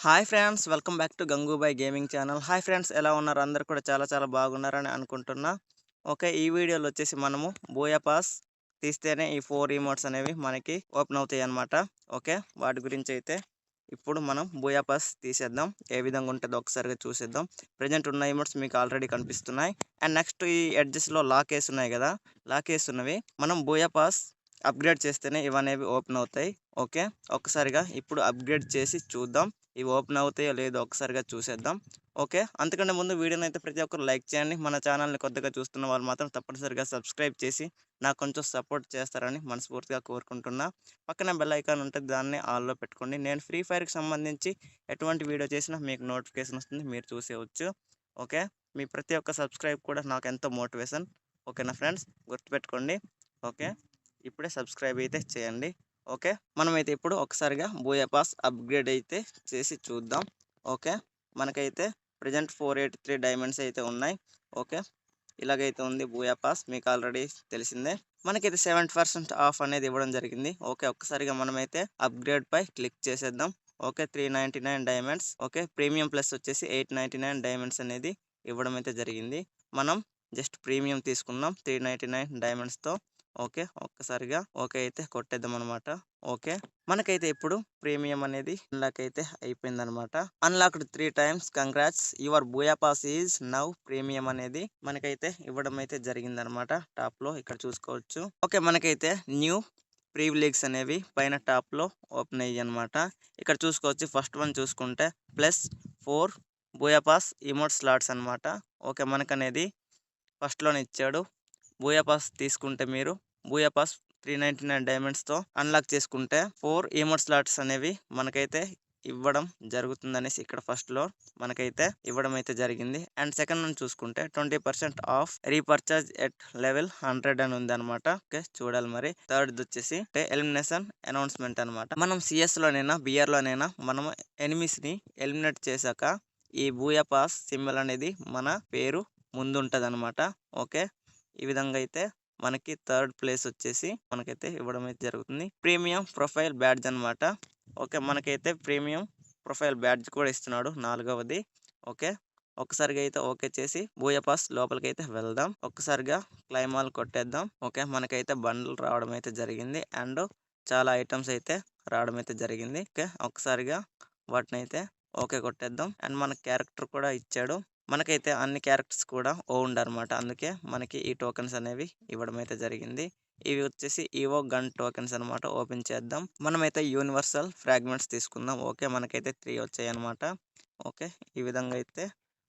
Hi friends welcome back to Gangubai gaming channel. Hi friends ఎలా ఉన్నారు? అందరు కూడా చాలా చాలా బాగున్నారని అనుకుంటున్నా. ఓకే ఈ వీడియోలో వచ్చేసి మనము బోయా పాస్ తీస్తేనే ఈ ఫోర్ ఇమోట్స్ అనేవి మనకి ఓపెన్ అవుతాయి అన్నమాట. ఓకే వాటి గురించి అయితే ఇప్పుడు మనం బోయా పాస్ తీసేద్దాం. ఏ విధంగా ఉంటుందో ఒకసారిగా చూసేద్దాం. ప్రజెంట్ ఉన్న ఇమోట్స్ మీకు ఆల్రెడీ కనిపిస్తున్నాయి. అండ్ నెక్స్ట్ ఈ ఎడ్జెస్లో లాక్ వేసి ఉన్నాయి కదా. లాక్ వేస్తున్నవి మనం బోయా పాస్ అప్గ్రేడ్ చేస్తేనే ఇవనేవి ఓపెన్ అవుతాయి. ఓకే ఒక్కసారిగా ఇప్పుడు అప్గ్రేడ్ చేసి చూద్దాం. ఇవి ఓపెన్ అవుతాయో లేదో ఒకసారిగా చూసేద్దాం. ఓకే? అంతకంటే ముందు వీడియోని అయితే ప్రతి ఒక్కరు లైక్ చేయండి. మన ఛానల్ని కొత్తగా చూస్తున్న వాళ్ళు మాత్రం తప్పనిసరిగా సబ్స్క్రైబ్ చేసి నాకు కొంచెం సపోర్ట్ చేస్తారని మనస్ఫూర్తిగా కోరుకుంటున్నా. పక్కన బెల్ ఐకాన్ ఉంటుంది దాన్ని ఆల్లో పెట్టుకోండి. నేను ఫ్రీ ఫైర్కి సంబంధించి ఎటువంటి వీడియో చేసినా మీకు నోటిఫికేషన్ వస్తుంది. మీరు చూసేవచ్చు ఓకే? మీ ప్రతి ఒక్క సబ్స్క్రైబ్ కూడా నాకు ఎంతో మోటివేషన్. ఓకేనా ఫ్రెండ్స్? గుర్తుపెట్టుకోండి. ఓకే? ఇప్పుడే సబ్స్క్రైబ్ అయితే చేయండి. ఓకే? మనమైతే ఇప్పుడు ఒకసారిగా బోయా పాస్ అప్గ్రేడ్ అయితే చేసి చూద్దాం. ఓకే? మనకైతే present four eight three diamonds అయితే ఉన్నాయి. ఓకే? ఇలాగైతే ఉంది బూయా పాస్ మీకు ఆల్రెడీ తెలిసిందే. మనకైతే సెవెంటీ పర్సెంట్ ఆఫ్ అనేది ఇవ్వడం జరిగింది. ఓకే? ఒక్కసారిగా మనమైతే అప్గ్రేడ్ పై క్లిక్ చేసేద్దాం. Okay? Three ninety nine diamonds. Okay? Premium plus వచ్చేసి ఎయిట్ నైంటీ నైన్ డైమండ్స్ అనేది ఇవ్వడం అయితే జరిగింది. మనం జస్ట్ ప్రీమియం తీసుకున్నాం త్రీ నైంటీ నైన్ డైమండ్స్తో. ఓకే. ఒక్కసారిగా ఓకే అయితే కొట్టేద్దాం అనమాట ఓకే. మనకైతే ఇప్పుడు ప్రీమియం అనేది అన్లాక్ అయితే అయిపోయింది అనమాట unlocked three times. Congrats. Your Booyah pass is now premium అనేది మనకైతే ఇవ్వడం అయితే జరిగింది అనమాట టాప్లో ఇక్కడ చూసుకోవచ్చు. ఓకే. మనకైతే న్యూ ప్రీవిలేగ్స్ అనేవి పైన టాప్లో ఓపెన్ అయ్యి అనమాట ఇక్కడ చూసుకోవచ్చు. ఫస్ట్ వన్ చూసుకుంటే plus four Booyah pass emote slots అనమాట. ఓకే. మనకనేది ఫస్ట్లోనే ఇచ్చాడు. బూయా పాస్ తీసుకుంటే మీరు Booyah pass three ninety nine డైమండ్స్తో unlock చేసుకుంటే ఫోర్ ఈమోట్ స్లాట్స్ అనేవి మనకైతే ఇవ్వడం జరుగుతుందనేసి ఇక్కడ ఫస్ట్లో మనకైతే ఇవ్వడం అయితే జరిగింది. అండ్ సెకండ్ నుంచి చూసుకుంటే twenty percent of recharge at level hundred అని ఉంది అనమాట ఓకే చూడాలి మరి. థర్డ్ వచ్చేసి ఎలిమినేషన్ అనౌన్స్మెంట్ అనమాట మనం సిఎస్ లోనైనా బిఆర్ లోనైనా మనం ఎనిమిస్ని ఎలిమినేట్ చేశాక ఈ బూయా పాస్ సింబల్ అనేది మన పేరు ముందుంటది అనమాట ఓకే ఈ విధంగా అయితే మనకి థర్డ్ ప్లేస్ వచ్చేసి మనకైతే ఇవ్వడం అయితే జరుగుతుంది. ప్రీమియం ప్రొఫైల్ బ్యాడ్జ్ అనమాట ఓకే మనకైతే ప్రీమియం ప్రొఫైల్ బ్యాడ్జ్ కూడా ఇస్తున్నాడు నాలుగవది. ఓకే ఒక్కసారిగా అయితే ఓకే చేసి బూయపాస్ లోపలికి అయితే వెళ్దాం. ఒక్కసారిగా క్లైమాల్ కొట్టేద్దాం. ఓకే మనకైతే బండ్లు రావడం అయితే జరిగింది. అండ్ చాలా ఐటమ్స్ అయితే రావడం అయితే జరిగింది. ఓకే ఒకసారిగా వాటిని అయితే ఓకే కొట్టేద్దాం. అండ్ మన క్యారెక్టర్ కూడా ఇచ్చాడు. మనకైతే అన్ని క్యారెక్టర్స్ కూడా ఓన్డ్ అనమాట అందుకే మనకి ఈ టోకెన్స్ అనేవి ఇవ్వడం అయితే జరిగింది. ఇవి వచ్చేసి ఈవో గన్ టోకెన్స్ అనమాట. ఓపెన్ చేద్దాం. మనమైతే యూనివర్సల్ ఫ్రాగ్మెంట్స్ తీసుకుందాం. ఓకే మనకైతే త్రీ వచ్చాయి అనమాట ఓకే ఈ విధంగా అయితే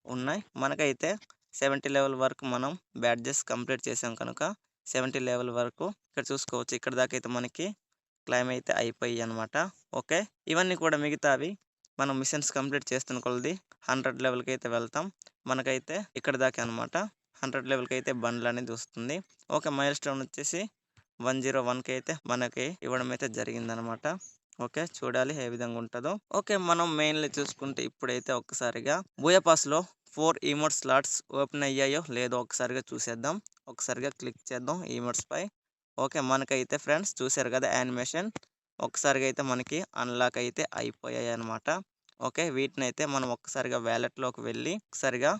ఉన్నాయి. మనకైతే సెవెంటీ లెవెల్ వరకు మనం బ్యాడ్జెస్ కంప్లీట్ చేసాం కనుక సెవెంటీ లెవెల్ వరకు ఇక్కడ చూసుకోవచ్చు. ఇక్కడ దాకా అయితే మనకి క్లైమ్ అయితే అయిపోయాయి అనమాట ఓకే ఇవన్నీ కూడా మిగతావి మనం మిషన్స్ కంప్లీట్ చేస్తున్న కొలది హండ్రెడ్ లెవెల్కి అయితే వెళ్తాం. మనకైతే ఇక్కడ దాకా అనమాట హండ్రెడ్ లెవెల్కి అయితే బండ్లు అనేది వస్తుంది. ఓకే మైల్ స్టోన్ వచ్చేసి వన్ జీరో వన్కి అయితే మనకి ఇవ్వడం అయితే జరిగిందనమాట ఓకే చూడాలి ఏ విధంగా ఉంటుందో. ఓకే మనం మెయిన్లీ చూసుకుంటే ఇప్పుడైతే ఒక్కసారిగా బూయపాస్లో ఫోర్ ఈమోట్ స్లాట్స్ ఓపెన్ అయ్యాయో లేదో ఒకసారిగా చూసేద్దాం. ఒకసారిగా క్లిక్ చేద్దాం ఈమోట్స్ పై. ఓకే మనకైతే ఫ్రెండ్స్ చూసారు కదా యానిమేషన్. ఒకసారిగా అయితే మనకి అన్లాక్ అయితే అయిపోయాయి అనమాట ఓకే? వీటిని అయితే మనం ఒక్కసారిగా వ్యాలెట్లోకి వెళ్ళి ఒకసారిగా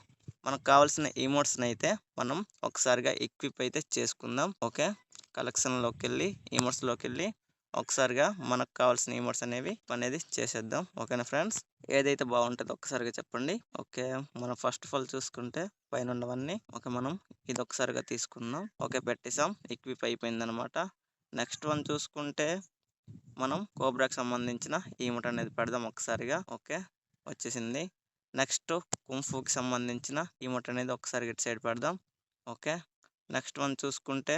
మనకు కావాల్సిన ఈమోట్స్ని అయితే మనం ఒకసారిగా ఎక్విప్ అయితే చేసుకుందాం. ఓకే? కలెక్షన్లోకి వెళ్ళి ఈమోట్స్లోకి వెళ్ళి ఒకసారిగా మనకు కావాల్సిన ఈమోట్స్ అనేవి అనేది చేసేద్దాం. ఓకేనా ఫ్రెండ్స్? ఏదైతే బాగుంటుందో ఒకసారిగా చెప్పండి. ఓకే? మనం ఫస్ట్ ఆఫ్ ఆల్ చూసుకుంటే పైన ఉన్నవన్నీ ఓకే మనం ఇది ఒకసారిగా తీసుకుందాం. ఓకే పెట్టేసాం ఎక్విప్ అయిపోయింది అనమాట నెక్స్ట్ వన్ చూసుకుంటే మనం కోబ్రాకి సంబంధించిన ఈమోట్ అనేది పెడదాం ఒకసారిగా ఓకే? వచ్చేసింది. నెక్స్ట్ కుంఫుకి సంబంధించిన ఈమట అనేది ఒకసారి ఇటు సైడ్ పెడదాం ఓకే? నెక్స్ట్ వన్ చూసుకుంటే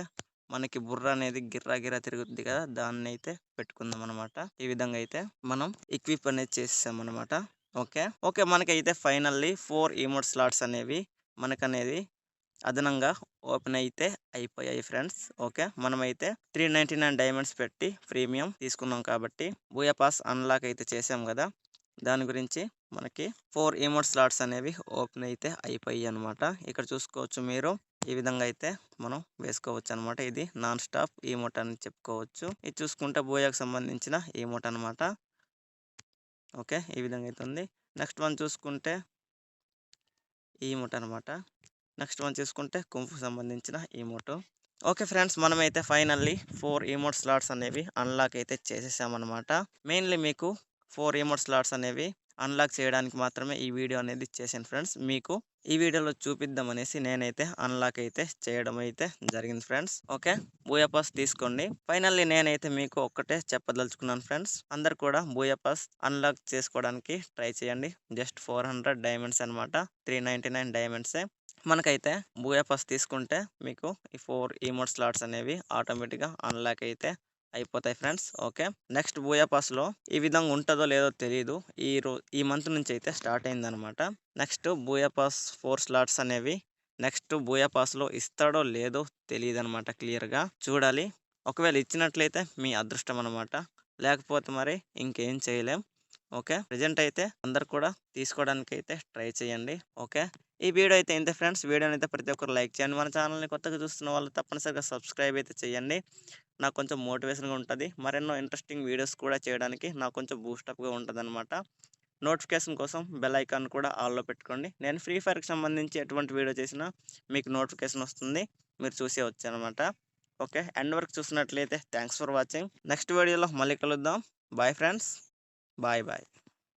మనకి బుర్ర అనేది గిర్రా గిర్రా తిరుగుద్ది కదా దాన్ని అయితే పెట్టుకుందాం అనమాట ఈ విధంగా అయితే మనం ఎక్విప్ అనేది చేసేసాం అనమాట ఓకే? ఓకే మనకైతే ఫైనల్లీ ఫోర్ ఈమోట్ స్లాట్స్ అనేవి మనకనేది అదనంగా ఓపెన్ అయితే అయిపోయాయి ఫ్రెండ్స్. ఓకే? మనమైతే త్రీ నైంటీ నైన్ డైమండ్స్ పెట్టి ప్రీమియం తీసుకున్నాం కాబట్టి బూయా పాస్ అన్లాక్ అయితే చేసాం కదా. దాని గురించి మనకి ఫోర్ ఈమోట్ స్లాట్స్ అనేవి ఓపెన్ అయితే అయిపోయాయి అనమాట ఇక్కడ చూసుకోవచ్చు మీరు. ఈ విధంగా అయితే మనం వేసుకోవచ్చు అనమాట ఇది నాన్ స్టాప్ ఈమోట్ అని చెప్పుకోవచ్చు. ఇది చూసుకుంటే బోయాకు సంబంధించిన ఈమోట్ అనమాట ఓకే? ఈ విధంగా అయితే ఉంది. నెక్స్ట్ వన్ చూసుకుంటే ఈమోట్ అనమాట నెక్స్ట్ వన్ చూసుకుంటే కుంఫుకు సంబంధించిన ఈమోట్ ఓకే ఫ్రెండ్స్ మనమైతే ఫైనల్లీ ఫోర్ ఈమోట్ స్లాట్స్ అనేవి అన్లాక్ అయితే చేసేసామన్నమాట. మెయిన్లీ మీకు ఫోర్ ఈమోట్ స్లాట్స్ అనేవి అన్లాక్ చేయడానికి మాత్రమే ఈ వీడియో అనేది చేశాను ఫ్రెండ్స్. మీకు ఈ వీడియోలో చూపిద్దాం అనేసి నేనైతే అన్లాక్ అయితే చేయడం అయితే జరిగింది ఫ్రెండ్స్. ఓకే బూయా పాస్ తీసుకోండి. ఫైనల్లీ నేనైతే మీకు ఒక్కటే చెప్పదలుచుకున్నాను ఫ్రెండ్స్. అందరు కూడా బూయా పాస్ అన్లాక్ చేసుకోవడానికి ట్రై చేయండి. జస్ట్ ఫోర్ హండ్రెడ్ డైమండ్స్ అనమాట త్రీ నైంటీ నైన్ డైమండ్సే. మనకైతే బూయా పాస్ తీసుకుంటే మీకు ఈ ఫోర్ ఈమోట్ స్లాట్స్ అనేవి ఆటోమేటిక్గా అన్లాక్ అయితే అయిపోతాయి ఫ్రెండ్స్. ఓకే. నెక్స్ట్ బూయాపాస్లో ఈ విధంగా ఉంటుందో లేదో తెలియదు ఈ రో ఈ మంత్ నుంచి అయితే స్టార్ట్ అయిందనమాట next Booyah pass four slots అనేవి నెక్స్ట్ బూయాపాస్లో ఇస్తాడో లేదో తెలియదు అనమాట క్లియర్గా. చూడాలి. ఒకవేళ ఇచ్చినట్లయితే మీ అదృష్టం అనమాట లేకపోతే మరి ఇంకేం చేయలేం. ఓకే? ప్రజెంట్ అయితే అందరు కూడా తీసుకోవడానికి అయితే ట్రై చేయండి. ఓకే? ఈ వీడియో అయితే ఇంతే ఫ్రెండ్స్. వీడియోని అయితే ప్రతి ఒక్కరు లైక్ చేయండి. మన ఛానల్ని కొత్తగా చూస్తున్న వాళ్ళు తప్పనిసరిగా సబ్స్క్రైబ్ అయితే చేయండి. నాకు కొంచెం మోటివేషన్గా ఉంటుంది. మరెన్నో ఇంట్రెస్టింగ్ వీడియోస్ కూడా చేయడానికి నాకు కొంచెం బూస్టప్గా ఉంటుంది అనమాట నోటిఫికేషన్ కోసం బెల్ ఐకాన్ కూడా ఆల్లో పెట్టుకోండి. నేను ఫ్రీ ఫైర్కి సంబంధించి ఎటువంటి వీడియో చేసినా మీకు నోటిఫికేషన్ వస్తుంది. మీరు చూసే వచ్చానమాట. ఓకే? ఎండ్ వరకు చూసినట్లయితే థ్యాంక్స్ ఫర్ వాచింగ్. నెక్స్ట్ వీడియోలో మళ్ళీ కలుద్దాం. Bye friends. Bye bye